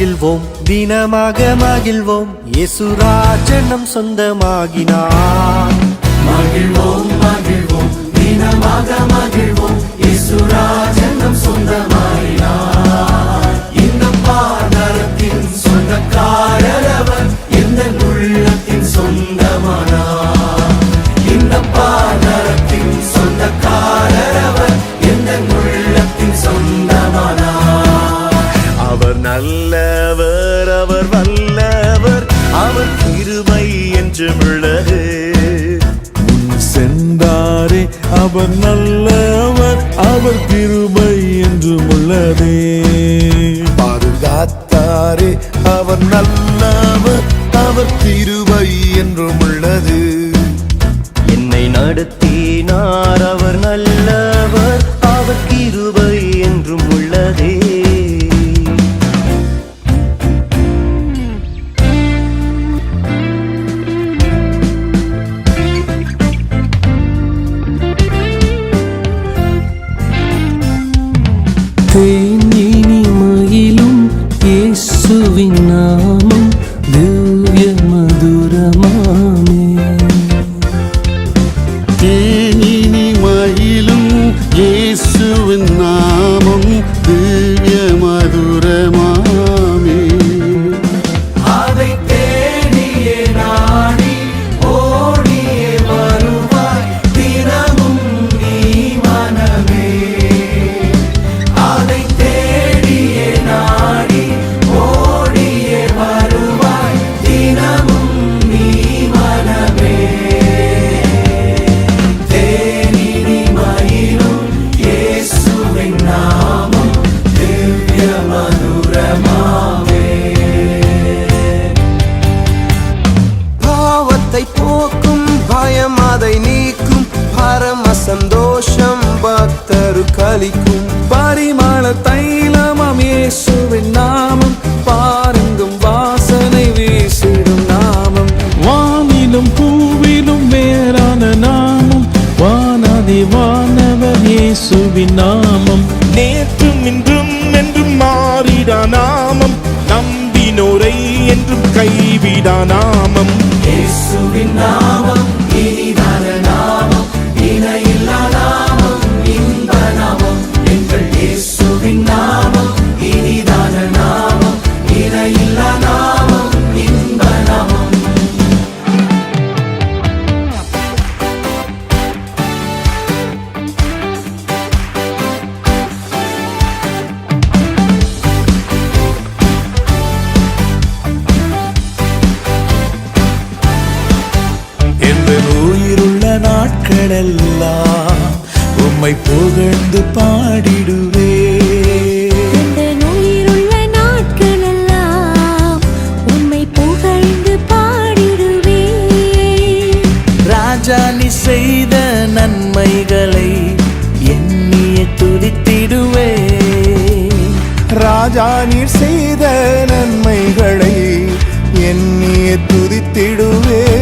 மகிழ்வோம் தினமாக மகிழ்வோம். இயேசுராஜனம் சொந்தமாகினார். மகிழ்வோம் மகிழ்வோம் தினமாக மகிழ்வோம். இசுராஜனம் சொந்தமாயினார் இந்த பாதரத்தின் சொந்தக்காரர் அவர் இந்த உள்ளத்தின் சொந்தமானார். இந்த பாதரத்தின் சொந்தக்காரர் அவர் இந்த உள்ளத்தின் சொந்தமானார். அவர் நல்லவர் அவர் வல்லவர் அவர் கிருபை என்றும் உள்ளது. முன் சென்றாரே அவர் நல்லவர் அவர் கிருபை என்றும் உள்ளதே. பாதுகாத்தாரே அவர் நல்லவர் அவர் கிருபை என்றும் உள்ளது. என்னை நடத்தினார் அவர் நல்லவர் அவர் கிருபை இயேசுவின் நாமம் திவ்ய மதுரமாமே பாவத்தை போக்கும் பயம் அதை நீக்கும். பரம சந்தோஷம் பக்தரு கலிக்கும் பரிமள தைலமாம் இயேசுவின் நாமம். பாருங்கும் வாசனை வீசிடும் நாமம். வானிலும் பூவிலும் மேலான நாமம். வானாதி வானவர் இயேசுவின் நாமம். நேற்றும் இன்றும் என்றும் மாறிடா நாமம். நம்பினோரை என்றும் கைவிடா நாமம். இயேசுவின் நாமம் இனிதான நாமம் இணையில்லா நாமம் இன்ப நாமம். எங்கள் இயேசுவின் நாமம் இனிதான நாமம் இணையில்லா நாமம். நாளெல்லாம் உம்மை புகழ்ந்து பாடிடுவே. நீ செய்த நன்மைகளை எண்ணிய துதித்திடுவே. ராஜா நீர் செய்த நன்மைகளை எண்ணிய துதித்திடுவே.